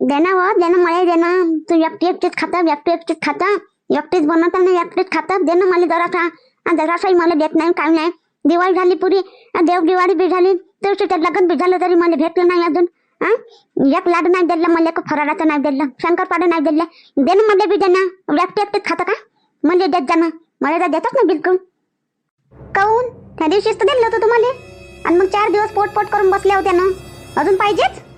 दे व देना मला हो, दे तू एकटी एकटीच खाता एकटी एकटीच खाता. एकटीच बनवता ना एकटीच खाता. दे ना मला जरासा. आणि जरासाही मला देत नाही काय नाही. दिवाळी झाली पुरी देव दिवाळी बी झाली. तर त्यात लग्न बी झालं तरी मला भेटलं नाही अजून. हा एक लाडू नाही दिलं मला एक फराळाचं नाही दिलं. शंकरपाडं नाही दिलं. दे ना मला बी देणं व्यक्ती एकटी एकटीच खाता का? म्हणजे देत जाणं मला तर देतच ना बिलकुल. काऊन? त्या दिवशीच तर दिलं होतं तुम्हाला. आणि मग चार दिवस पोट पोट करून बसल्या होत्या ना. अजून पाहिजेच?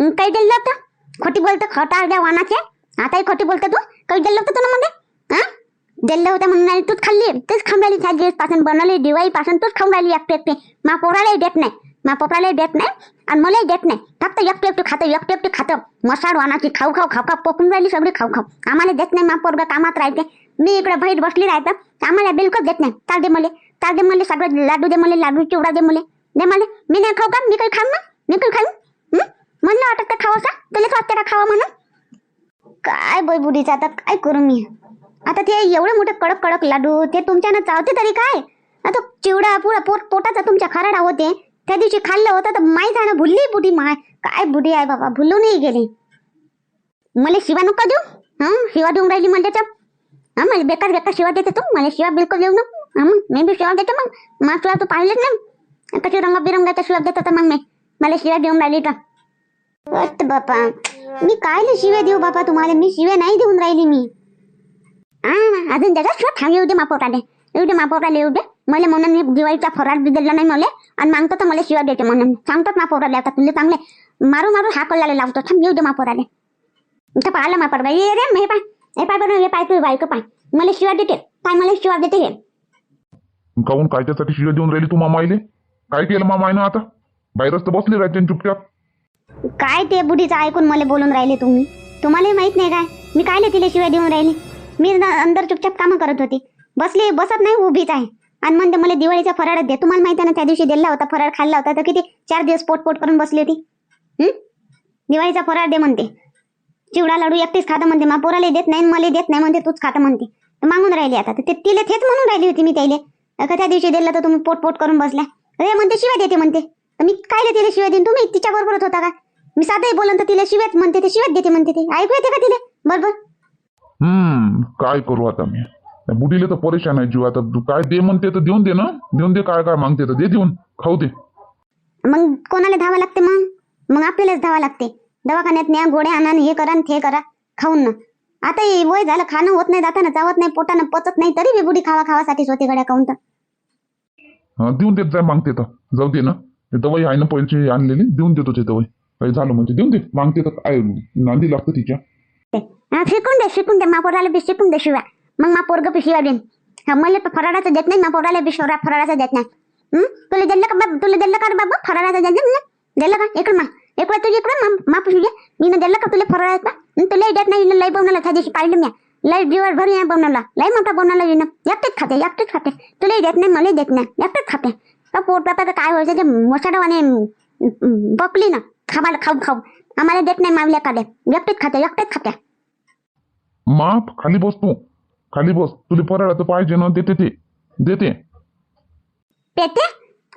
हं, काही दिलं होतं? खोटी बोलतं खोटा द्या वानाचे. आताही खोटी बोलतं तू? काही दिलं होतं तुला मध्ये? हा? दिलं होतं म्हणून नाही तूच खाल्ली. तूच खाऊन राहिली त्या दिवसपासून बनवली दिवाळी पासून तूच खाऊन राहिली एकटे एकटे. मा पोरालाही देत नाही. मा पप्पालाही देत नाही आणि मलाही देत नाही. फक्त एकटे एकटे खातं एकटे एकटे खातं. मसाड वानाची खाऊ खाऊ खाऊ खाऊ पोकून राहिली सगळी खाऊ खाऊ. आम्हाला देत नाही मा पोरगा कामात राहते. मी इकडे बाहेर बसली राहतं. आम्हाला बिलकुल देत नाही. चाल दे मले चाल दे मले सगळं लाडू दे मले लाडू चिवडा दे मले. दे मले. मी नाही खाऊ का? मी काही खाऊ ना? मी काही खाऊ? म्हणलं वाटत का खावं का तुला वाटतं का खावं म्हणून. काय बाई बुडीचं आता काय करू मी? आता ते एवढे मोठे कडक कडक लाडू ते तुमच्यानं चावते तरी काय? आता चिवडा पुडा पोट पोटाचा तुमच्या खराडा होते. त्या दिवशी खाल्लं होतं तर माहीत आहे ना भुलली बुडी माय काय बुडी आहे बाबा भुलूनही गेली. मला शिवा नका देऊ. हा? शिवा देऊन राहिली मला त्याच्या हा? मला बेकार बेकार शिवा देते तू. मला शिवा बिलकुल देऊ नको. हा? मग मी बी शिवा देते मग. मग शिवा तू पाहिलेच नाही. कशी रंगबिरंगाच्या शिवा देतात मग मी. मला शिवा देऊन राहिली का अट बापा. मी काय शिव्या देऊ बापा तुम्हाला? मी शिव्या नाही देऊन राहिली मी. हा अजून त्याचा थांब येऊ दे मापोटाले. येऊ दे मापोटाले येऊ दे मला म्हणून मी दिवाळीचा फराळ बी दिला नाही मला. आणि मागतो तर मला शिवा देते म्हणून. सांगतात मापोटाले आता. तुला चांगले मारू मारू हा लावतो. थांब येऊ दे मापोटाले. इथं पाहिलं मापर बाई. ये रे हे पाय. हे पाय बरं हे पाय तू बायको पाय. मला शिवा देते. काय मला शिवा देते हे. काहून कायच्यासाठी शिव्या देऊन राहिली तू मामाईले? काय केलं मामाईनं आता? बाहेरच तर बसली राहते चुपचाप. काय ते बुढीचं ऐकून मला बोलून राहिले तुम्ही? तुम्हालाही माहीत नाही काय? मी कायले तिला शिवाय देऊन राहिली? मी अंदर चुपचाप कामं करत होती. बसली बसत नाही उभीच आहे. आणि म्हणते मला दिवाळीचा फराळ दे तुम्हाला माहिती आहे ना त्या दिवशी दिला होता फराळ खाल्ला होता. तर किती? चार दिवस पोट पोट करून बसली होती. दिवाळीचा फराळ दे म्हणते. चिवडा लाडू एकटीच खातं म्हणते. मा पोराला देत नाही मला देत नाही म्हणते तूच खातं म्हणते. तर मागून राहिली आता. तर ते तिला तेच म्हणून राहिली होती मी त्याला. का त्या दिवशी दिला तर तुम्ही पोट पोट करून बसल्या. अरे म्हणते शिवाय देते म्हणते. मी काय तिला शिवाय देईन? तुम्ही तिच्या बरोबरच होता का? मी साधंही बोलन तर तिला शिव्याच म्हणते ते शिव्याच देते म्हणते ते. ऐकू येते का तिला? बरोबर? हम्म काय करू आता मी? त्या बुडीले तर परेशान आहे जीव. आता तू काय दे म्हणते तर देऊन दे ना. देऊन दे काय काय मागते तर दे देऊन. खाऊ दे. मग कोणाला धावा लागते मग? मग आपल्यालाच धावा लागते. दवाखान्यात न्या गोळ्या आणा आणि हे करा आणि ते करा. खाऊन ना. आता हे वय झालं खाणं होत नाही जाताना चावत नाही पोटानं पचत नाही तरी बी बुडी खावा खावासाठीच होते गड्या खाऊन तर. हं, देऊन देत जाय मागते तर. जाऊ दे ना. ते दवाई आहे ना पैसे आणलेली देऊन देतो ते दवाई. काही झालं म्हणजे देऊन दे मागते तर काय नांदी लागतं तिच्या. हा, शिकून दे शिकून दे मा पोराला बी शिकून दे शिवा मग मा पोरग पिशिवा देईन. हा मला तर फराळाचं देत नाही मा पोराला बी शिवरा फराळाचं देत नाही. हं? तुला दिलं का बाबा? तुला दिलं का रे बाबा? फराळाचं दिलं ना दिलं का? इकडं मा इकडं तुझी इकडं मा पुशी घे मी दिलं का तुला फराळाचं हं, तुला देत नाही हिनं लय बनवला त्या दिवशी पाहिलं मी लय दिवस भर या बनवला लय मोठा बनवला हिनं एकटेच खाते एकटेच खाते. तुलाही देत नाही मलाही देत नाही. एकटेच खाते. का पोट बापाचं काय व्हायचं? ते मोसाडवाने बकली ना. खावायला खाऊ खाऊ. आम्हाला देत नाही मावल्या काढे एकटेच खाते एकटेच खाते. माप खाली बस तू. खाली बस. तुला फराळाचं पाहिजे ना देते ते. देते. पेते?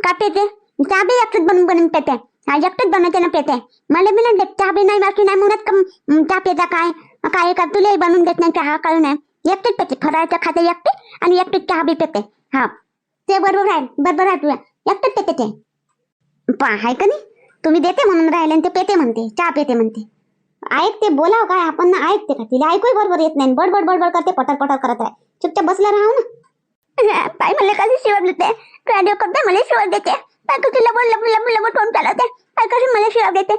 का पेते? चहा बी एकटेच बनवून बनवून पेते. हा एकटेच बनवते ना पेते. मला बी नाही देत. चहा बी नाही बाकी नाही म्हणत का म, चहा पेता काय. काय का तुलाही बनवून देत नाही चहा काय नाही एकटेच पेते. फराळाचं खाते एकटे आणि एकटेच चहा बी पेते. हा. ते बरोबर आहे बरोबर आहे तुला एकटेच पेते ते. पा आहे का नाही? तुम्ही देते म्हणून राहिले आणि ते पेते म्हणते चहा पेते म्हणते. ऐकते बोलाव काय? आपण ना ऐकते का तिला? ऐकूही बरोबर येत नाही. बडबड बडबड करते पटर पटर करत राह. चुपचाप बसला राहू ना. पाय मला कशी शिवत देते? रेडिओ करते मला शिवत देते. पाय कशी लबड लबड लबड लबड तोंड चालवते. पाय कशी मला शिवत देते?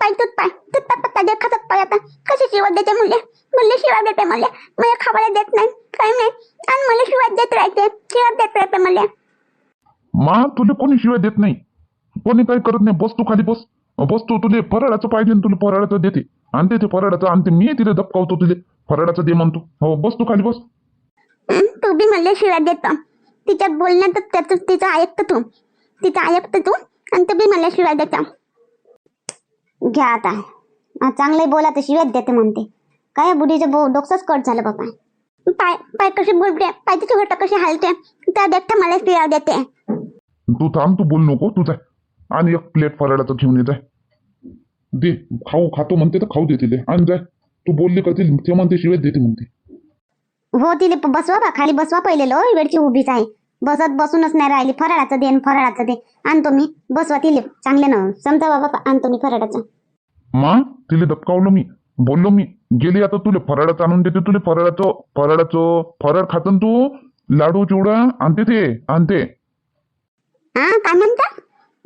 पाय तूच पाय तूच पाय पत्ता दे खातात पाय आता. कशी शिवत देते मुले? मुले शिवत देते मला. मला खावायला देत नाही काही नाही. आणि मला शिवत देत राहते शिवत देत राहते मला. मा तुला कोणी शिवाय देत नाही? कोणी काही करत नाही बस तू खाली बस. बस तू तुले फराळाचं पाहिजे तुला फराळाचं देते. आणते ते फराळाचं आणते मी तिला दबकावतो तुले. फराळाचं दे म्हणतो. हो बस तू खाली बस. तू बी मला शिव्या देतो. तिच्यात बोलण्यात त्याचं तिचं ऐकतं तू. तिचं ऐकतं तू आणि तू बी मला शिव्या देतो. घ्या आता. चांगलं बोला तर शिव्यात देते म्हणते. काय बुढीचं बो डोकसंच कट झालं बाबा. पाय पाय कशी बोलते पाय तिची घट कशी हालते? त्या देखता मला शिव्या देते. तू थांब तू बोल नको. तू जाय आणि एक प्लेट फराळाचं घेऊन ये जाय दे खाऊ खातो म्हणते तर खाऊ दे. तिले आणि जाय तू बोलली का ती म्हणते शिवाय देते म्हणते. हो तिले बसवा बा खाली बसवा पहिले लो वेळची उभीच आहे. बसत बसूनच नाही राहिली फराळाचं दे फराळाचं दे. आणतो मी बसवा तिले चांगले ना समजा बाबा आणतो मी फराळाचं. मा तिले दबकावलं मी बोललो मी गेली आता तुले फराळाचं आणून देते तुले फराळाचं फराळाचं फराळ खातन तू लाडू चिवडा आणते ते आणते. हा काय म्हणता?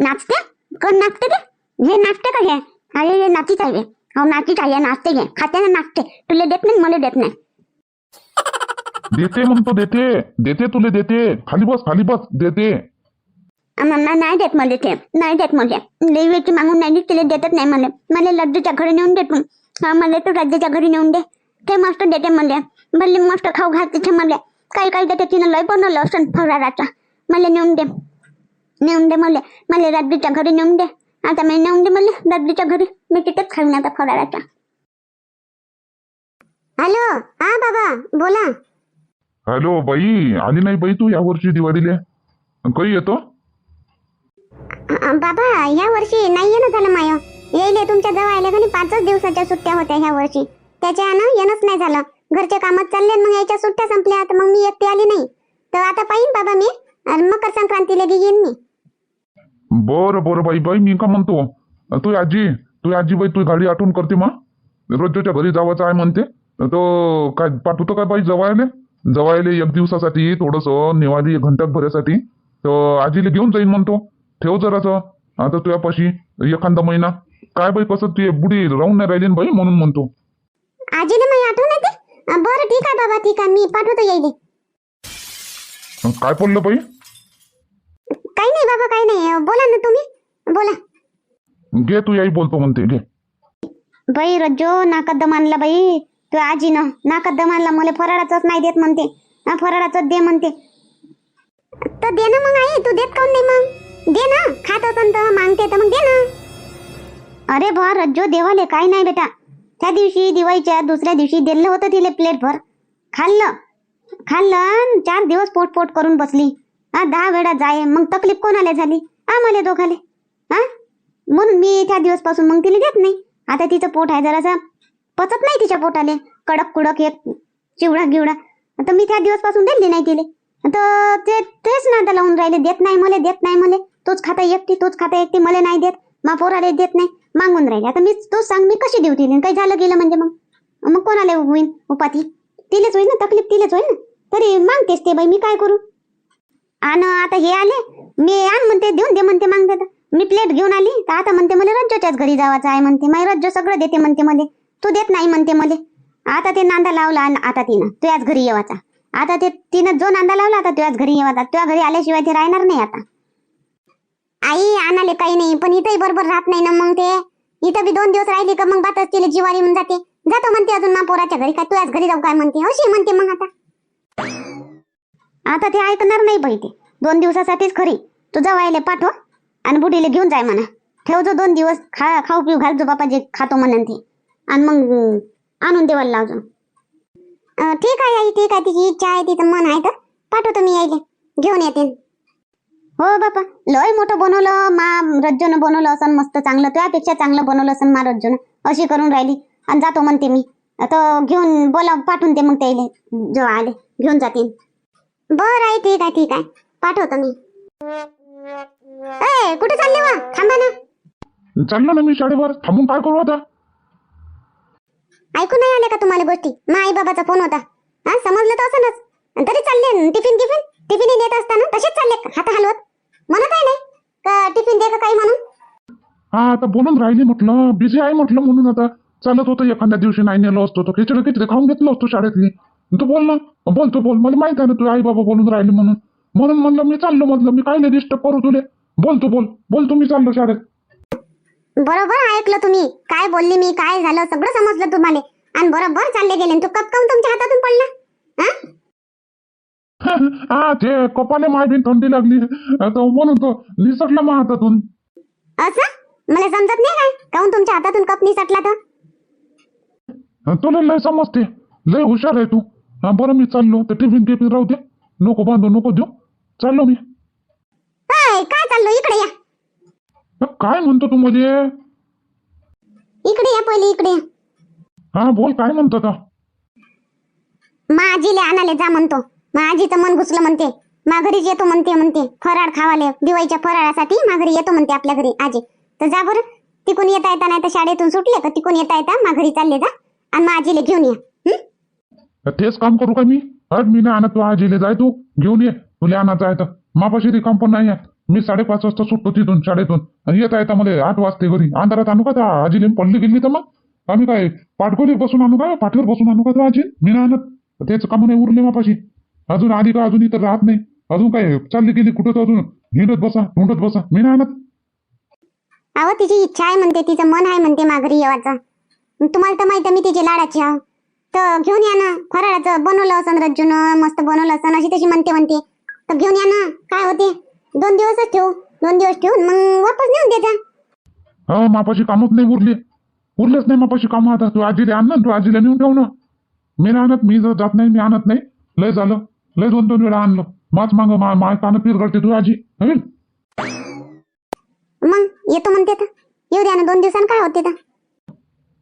नाचते? कोण नाचते ते? हे नाचते का हे? अरे हे नाचीच आहे हे. नाचीच आहे नाचते घे खाते ना नाचते. तुला देत नाही मला देत नाही. देते म्हणतो देते. देते तुले देते. खाली बस खाली बस. देते. मम्मा नाही देत मला ते. नाही देत मला. वेळची मागून नाही देत तिला देतच नाही मला. मला लड्डूच्या घरी नेऊन दे तू. हा मला तू राज्याच्या घरी नेऊन दे. ते मस्त देते मला. भले मस्त खाऊ घाल तिथे मला. काही काही देते तिनं लय बनवलं असं फराळाचा मला नेऊन दे. नेऊन दे मला. मला राज्याच्या घरी नेऊन दे. आता मी नेऊन दे मला राज्याच्या घरी. मी तिथेच खाईन आता फराळाचा हॅलो हा बाबा बोला. हॅलो बाई आली नाही बाई तू या वर्षी दिवाळीला? कधी येतो? बाबा या वर्षी नाही येणं झालं माय. येईल तुमच्या जवळ आले का पाचच दिवसाच्या सुट्ट्या होत्या ह्या वर्षी. त्याच्यानं येणंच नाही झालं. घरचे कामच चालले मग याच्या सुट्ट्या संपल्या. तर मग मी एकटी आली नाही. तर आता पाहिन बाबा मी. मकर संक्रांतीला येईन मी. बरं बरं बाई बाई मी का म्हणतो? तू आजी तू आजी बाई तू गाडी आठवण करते मा. रोजच्या घरी जावाचं आहे म्हणते. तो काय पाठवतो काय बाई जवायले? जवायले एक दिवसासाठी थोडंसं नेवाली घंटा भरासाठी तर आजीला घेऊन जाईन म्हणतो. ठेव जराचं आता तुझ्यापाशी एखादा महिना. काय बाई कसं ते बुडी राहून नाही राहिली बाई म्हणून म्हणतो. आजीला आठवण येते? बरं ठीक आहे बाबा ठीक आहे. मी पाठवतो येईल काय पडलं बाई? काही नाही बाबा काही नाही. बोला ना तुम्ही. बोला. घे तू याई बोलतो म्हणते घे. बाई रज्जो नाकात आणला बाई. तू आजीनं नाकात दम आणला मला फराळाचंच नाही देत म्हणते. फराळाचंच दे म्हणते. तर दे ना मग आई. तू देत काऊन नाही मग? दे ना. खात असन तर मागते तर मग दे ना. अरे बा रज्जो देवाले काय नाही बेटा. त्या दिवशी दिवाळीच्या दुसऱ्या दिवशी दिलं होतं तिले प्लेट भर खाल्लं खाल्लं चार दिवस पोट पोट करून बसली. हा दहा वेळा जाय मग तकलीफ कोणाला झाली? आम्हाला दोघाले. हा? म्हणून मी त्या दिवसपासून मग तिला देत नाही. आता तिचं पोट आहे जरासा पचत नाही तिच्या पोटाले. कडक कुडक एक चिवडा गिवडा. आता मी त्या दिवसपासून दिली नाही तिले. तर ते तेच ना आता लावून राहिले. देत नाही मला देत नाही मला. तोच खाता एकटी तोच खाता एकटी मला नाही देत. मा पोराला देत नाही. मागून राहिले. आता मी तोच सांग मी कशी देऊ तिने काही झालं गेलं म्हणजे मग? मग कोणाला होईन? उपाती तिलेच होईल ना? तकलीफ तिलेच होईल ना? तरी मागतेस ते बाई. मी काय करू? आणि आता हे आले. मी आण म्हणते देऊन दे म्हणते मागते तर. मी प्लेट घेऊन आली तर आता म्हणते मला रज्जोच्याच घरी जावाचं आहे म्हणते. माई रज्जो सगळं देते म्हणते मला. तू देत नाही म्हणते मला. आता ते नांदा लावला आता तिनं तुझ्याच घरी येवाचा. आता ते तिनं जो नांदा लावला आता तुझ्याच घरी येवाचा. तुझ्या घरी आल्याशिवाय ते राहणार नाही आता. आई आणाले काही नाही पण इथंही बरोबर राहत नाही ना मग ते. इथं बी दोन दिवस राहिली का मग बातच तिला जिवारी म्हणून जाते. जातो म्हणते अजून मा पोराच्या घरी काय तुझ्याच घरी जाऊ काय म्हणते? अशी म्हणते मग आता. आता ते ऐकणार नाही बाई ते. दोन दिवसासाठीच खरी. तू जावायला पाठव आणि बुडीला घेऊन जाय म्हणा. ठेव जो दोन दिवस खा खाऊ पिऊ घाल जो बापा जे खातो म्हणून ते. आणि मग आणून देवाला लावजो. ठीक आहे आई ठीक आहे. तिची इच्छा आहे तिचं मन आहे तर पाठवतो मी यायले. घेऊन येते. हो बापा. लय मोठं बनवलं मा रज्जून बनवलं असं मस्त चांगलं. त्यापेक्षा चांगलं बनवलं असं मा रज्जून. अशी करून राहिली. आणि जातो म्हणते मी. तर घेऊन बोला पाठवून ते मग त्याले. जो आले घेऊन जातील. बरं आहे ठीक आहे ठीक आहे. पाठवतो मी. ए कुठे चालले वा? थांबा ना. चाललो ना मी शाळेवर. थांबून काय करू आता? ऐकू नाही आल्या का तुम्हाला गोष्टी? मा आई बाबाचा फोन होता. हा समजलं तर असनच आणि तरी चालले न टिफिन टिफिन टिफिन देत असताना तसेच चालले? हात हलवत? म्हणत आहे नाही का टिफिन दे का काही म्हणून? हा आता बोलून राहिली म्हटलं. बिझी आहे म्हटलं म्हणून आता. चालत होतं एखाद्या दिवशी नाही नेलो असतो तर खिचडी खिचडी खाऊन घेतलं असतो शाळेतली. तू बोल ना. बोल तू बोल. मला माहीत आहे ना तू आई बाबा बोलून राहिले म्हणून. म्हणून म्हणलं मी चाललो म्हटलं मी काय नाही डिस्टर्ब करू तुले? बोल तू बोल. बोल तू मी चाललो शाळेत. बरोबर ऐकलं तुम्ही. काय बोलली मी काय झालं सगळं समजलं तुम्हाला. आणि बरोबर चालले गेले. आणि तो कप काऊन तुमच्या हातातून पडला. हा? हा ते कपाले माय बी थंडी लागली. आता म्हणून तो निसटला मा हातातून. असं? मला समजत नाही काय? काऊन तुमच्या हातातून कप निसटला तर? तुला लय समजते. लय हुशार आहे तू. हा बरं मी चाललो. तर टिफिन टिफिन राहू दे नको बांधू नको देऊ. चाललो मी. ऐ, काय चाललो? इकडे या. काय म्हणतो तू म्हणजे इकडे या पहिले इकडे या. हा बोल काय म्हणतो का मा आजीले आणाले जा म्हणतो. मा आजीचं मन घुसलं म्हणते. माघारीच येतो म्हणते म्हणते. फराळ खावाले दिवाळीच्या फराळासाठी माघारी येतो म्हणते आपल्या घरी आजी. तर जा बरं. तिकून येता येता नाही तर शाळेतून सुटले का तिकून येता येता माघारी चालले जा. आणि मा आजीले घेऊन या. हं? तेच काम करू का मी? हट मी नाही आणत तू आजीले जाय तू. घेऊन ये. तुला आणायचं आहे तर. मापाशी रिकाम पण नाही आहे. मी साडेपाच वाजता सुटतो तिथून शाळेतून. आणि येता येता मला आठ वाजते घरी. अंधारात आणू का त्या आजीले? पडली गेली तर मग? आम्ही काय पाठगोली बसून आणू का? पाठीवर बसून आणू का तू आजी? मी नाही आणत तेच काम नाही उरले मापाशी. अजून आली का अजून इथं राहत नाही? अजून काय चालली गेली कुठं तर अजून? हिंडत बसा हुंडत बसा. मी नाही आणत. अहो तिची इच्छा आहे म्हणते तिचं मन आहे म्हणते माघरी येवाचं. तुम्हाला तर माहिती मी तिची लाडाची आहो. तर घेऊन या ना. फराळाचं बनवलं असं रज्जूनं मस्त बनवलं असं अशी तशी म्हणते म्हणते. तर घेऊन या ना. काय होते? दोन दिवसच ठेवू. दोन दिवस ठेवून मग वापस नेऊन द्यायचा हो मापाशी कामच नाही उरले. उरलेच नाही मापाशी कामं आता. तू आजीला आण ना तू आजीला नेऊन ठेव ना. मी नाही आणत मी जर जात नाही मी आणत नाही. लय झालं. लय दोन दोन वेळा आणलं. माच माग माय कानं पीर करते तू आजी. हं? मग येतो म्हणते येऊ द्या ना दोन दिवसांनी काय होते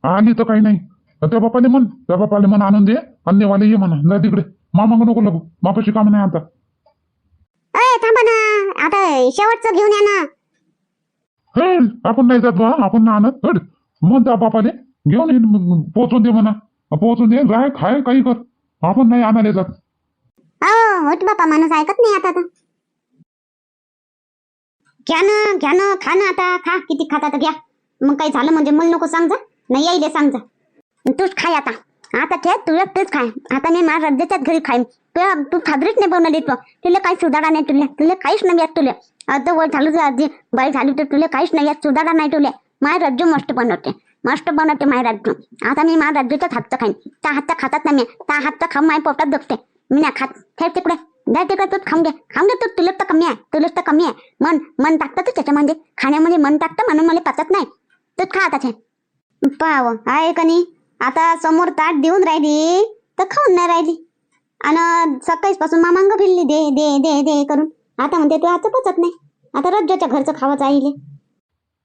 आली तर काही नाही. त्या बापाले म्हण त्या बापाले म्हण आणून दे अन्यवाले ये म्हणा नाही तिकडे. मामाग नको लागू मापाशी काम नाही आता. अय थांबा ना आता शेवटचं घेऊन या ना. हे आपण नाही जात बा आपण नाही आणत हट म्हण त्या बापाले घेऊन ये म- पोहोचून दे म्हणा. पोहोचून दे राय खाय काही कर. आपण नाही आणायला जात. हो बापा माणूस ऐकत नाही आता घ्या ना घ्या ना खा ना आता खा किती खाता तर घ्या. मग काही झालं म्हणजे मला नको सांग जा नाही यायले सांग जा तूच खाय आता. आता ठेव तुला तूच खाय. आता मी माझ्या राज्याच्याच घरी खाईन. तुला तू खादरीच नाही बनवली तो तुला काही सुधारा नाही तुला. तुला काहीच नाही येत तुला. अर्ध वय झालं तुझं बाई झाली तर तुला काहीच नाही येत सुधारा नाही तुला. माझ्या राज्य मस्त बनवते. मस्त बनवते माझ्या राज्य आता मी माझ्या राज्याच्याच हातचं खाईन. त्या हातचं खातात ना मी. त्या हात खाऊन माझ्या पोटात दुखते. मी नाही खात. खेळ तिकडे. जा तिकडे तू खाऊन घे. खाऊन घे तू तुला तर कमी आहे. तुला तर कमी आहे. मन मन टाकतं तू त्याच्यामध्ये. खाण्यामध्ये मन टाकतं म्हणून मला पचत नाही. तूच खा आता पाव. आहे का नाही? आता समोर ताट देऊन राहिली तर खाऊन नाही राहिली. आणि सकाळीच पासून मामांग फिरली दे दे दे दे करून. आता म्हणते तू आता पचत नाही. आता रज्जाच्या घरचं खावं आईले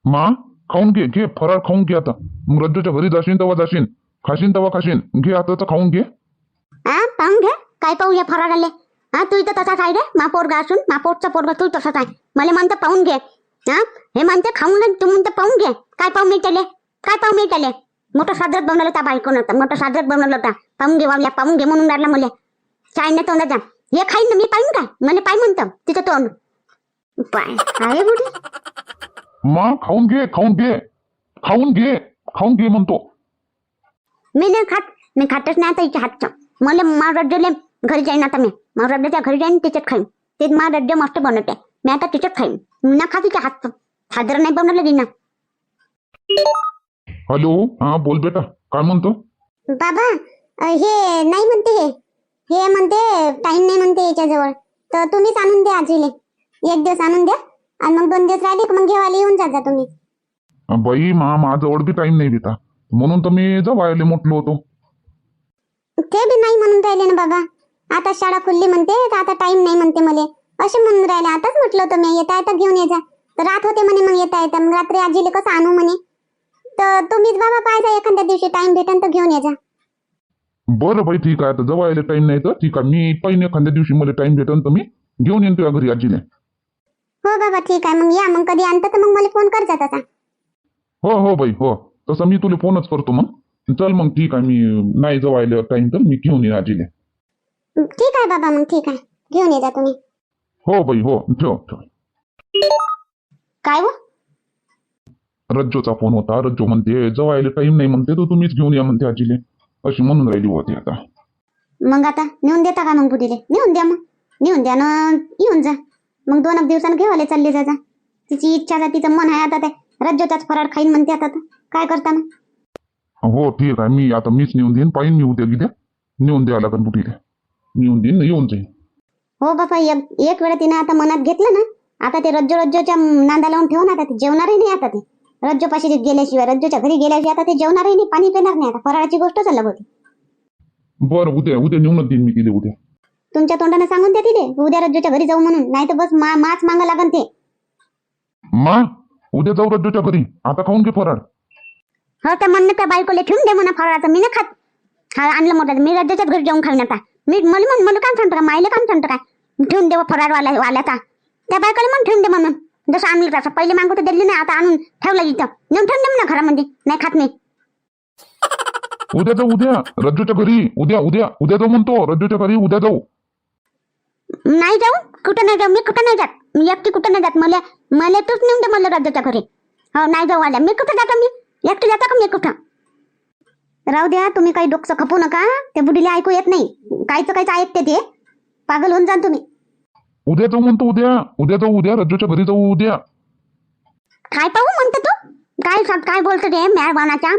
मा खाऊन घे घे फराळ खाऊन घे आता. मग रज्जूच्या घरी जाशील तेव्हा जाशील खाशील तेव्हा खाशील घे आता तर खाऊन घे. हा पाहून घे काय पाहू या फराळाले. हा तू इथं तसाच आहे रे मा पोरगा असून मा पोटचा पोरगा तू तसाच आहे. मला म्हणतं पाहून घे. हा हे म्हणते खाऊन घे तू म्हणते पाहून घे. काय पाहू मिळतले काय पाहू मिळतले मोठं सादरत बनवलं होता बायकोनं होता मोठं सादरत बनवलं होता. पाहून घे वावल्या पाहून घे म्हणून राहिला मला. चायने तोंडाचा हे खाईन ना मी पाहिन काय? मला पाय म्हणतं. तिचं तोंड. पाय बुडी मा खाऊन घे खाऊन घे. खाऊन घे खाऊन घे म्हणतो. मी नाही खात. मी खातच नाही आता हिच्या हातचं. मला मा रड्डले घरी जाईन आता मी. मा रड्ड्याच्या घरी जाईन तिच्यात खाईन. ते मा रड्डे मस्त बनवते. मी आता तिच्यात खाईन. मी ना खा तिच्या हातचं. सादर नाही बनवलं तिनं. हॅलो हा बोल बेटा. काय म्हणतो? बाबा हे नाही म्हणते हे. हे म्हणते टाइम नाही म्हणते याच्याजवळ. तर तुम्हीच आणून द्या आजीले. एक दिवस आणून द्या. आणि मग दोन दिवस राहिले की मग घेवायला येऊन जा तुम्ही. बाई मा माझ्याजवळ बी टाइम नाही बेटा. म्हणून तर मी जवायला म्हटलो होतो. ते बी नाही म्हणून राहिले ना बाबा. आता शाळा खुलली म्हणते तर आता टाइम नाही म्हणते मले. असे म्हणून राहिले. आताच म्हटलं होतं मी येता येता घेऊन ये जा. तर रात होते म्हणे मग येता येता मग रात्री आजीले कसं आणू म्हणे? तर तुम्हीच बाबा पाहिजे एखाद्या दिवशी टाइम भेटेन तर घेऊन ये जा. बरं बाई ठीक आहे. आता जवळ टाइम नाही तर ठीक आहे. मी पहिने एखाद्या दिवशी मला टाइम भेटेल तर मी घेऊन येईन तुझ्या घरी आजीले. हो बाबा ठीक आहे. मग या. मग कधी आणतं तर मग मला फोन करजा तसा. हो हो बाई हो. तसं मी तुला फोनच करतो मग. चल मग ठीक आहे. मी नाही जवळ टाइम तर मी घेऊन येईन आजीले. ठीक आहे बाबा मग ठीक आहे. घेऊन ये जा तुम्ही. हो बाई हो. ठेव ठेव. काय हो? रज्जोचा फोन होता. रज्जो म्हणते जवळ टाइम नाही म्हणते तर तुम्हीच घेऊन या म्हणते आजीले. अशी म्हणून राहिली होती आता. मग आता नेऊन देता का मग बुडीले नेऊन द्या मग. नेऊन द्या ना येऊन जा. मग दोन एक दिवसानं घेवाले चालले जा जा. तिची इच्छा आहे तिचं मन आहे आता ते. राज्याचाच फराळ खाईन म्हणते आता तर. काय करता मग हो ठीक आहे. मी आता मीच नेऊन देईन पाहिन मी उद्या गिद्या. नेऊन द्या लागेल बुटीले नेऊन देईन येऊन जाईन. हो बाबा एक एक वेळा तिने आता मनात घेतलं ना आता ते रज्जो रज्जोच्या नांदा लावून ठेवून आता ते जेवणारही नाही आता ते. रज्जोपाशी गेल्याशिवाय रज्जोच्या घरी गेल्याशिवाय आता ते जेवणारही नाही पाणी पिणार नाही आता. फराळाची गोष्ट चाललं होती. बरं उद्या उद्या नेऊनच देईन मी तिथे उद्या. तुमच्या तोंडाने सांगून द्या तिथे उद्या रज्जोच्या घरी जाऊ म्हणून. नाही तर बस मा माच मागा लागन ते. मा? उद्या जाऊ रज्जोच्या घरी. आता खाऊन घे फराळ. हो तर म्हणणं त्या बायकोला ठेवून दे म्हणा फराळाचं. मी नाही खात. हा आणलं मोठं. मी राज्याच्याच घरी जाऊन खाईन आता मी मला म्हण मला काम सांगतो का? मायला काम सांगतो काय ठेवून दे फराळ वाला वाल्याचा. त्या बायकोला म्हणून ठेवून दे म्हणून. जसं आणलं तसं. पहिले मागू तर दिली नाही आता आणून ठेवलं इथं. नेऊन ठेवून दे म्हणा घरामध्ये नाही खात मी. उद्या जाऊ उद्या. रज्जूच्या घरी. उद्या उद्या. उद्या जाऊ म्हणतो. रज्जूच्या घरी उद्या जाऊ. नाही जाऊ? कुठं नाही जाऊ? मी कुठं नाही जात? मी एकटी कुठं नाही जात? मला मला तूच नेऊन दे मला राज्याच्या घरी. हो नाही जाऊ आल्या. मी कुठं जातो मी? एकटी जातो का मी कुठं? राहू द्या तुम्ही काही डोकं खपू नका. ते बुडीला ऐकू येत नाही. कायचं कायचं ऐकते ते. पागल होऊन जा तुम्ही. उद्या जाऊ म्हणतो उद्या उद्या जाऊ उद्या रज्जूच्या घरी जाऊ उद्या. काय पाहू म्हणतो तू? काय काय बोलतो रे मेहरबानाच्या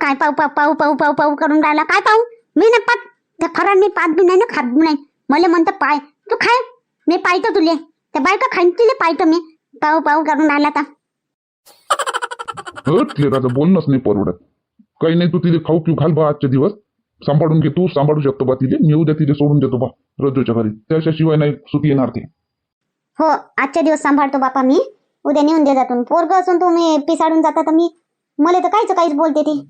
काय पाहू पाहू पाहू पाहू पाहू पाहू करून राहिला? काय पाहू? मी ना पात त्या खरं मी पात बी नाही ना खात बी नाही. मला म्हणतं पाय. तू खाय. मी पाहतो तुले. त्या बायका खाईन तुले पाहतो मी. पाहू पाहू करून राहिला हट लेराचं बोलणंच नाही परवडत. काही नाही तू तिथे खाऊ पिऊ घाल बा आजचे दिवस. सांभाळून घे तू सांभाळू शकतो बा तिथे मी उद्या तिथे सोडून देतो बा रज्जूच्या घरी. त्याच्याशिवाय नाही सुखी येणार ते. हो आजच्या दिवस सांभाळतो बापा मी. उद्या नेऊन दे जातून. पोरग असून तुम्ही पिसाडून जाता तर मी मला तर काहीच काहीच बोलते ती.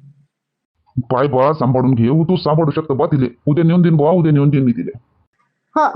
पाय बा सांभाळून घे. तू सांभाळू शकतो बा तिले. उद्या नेऊन देईन बा उद्या नेऊन देईन मी तिले. हो.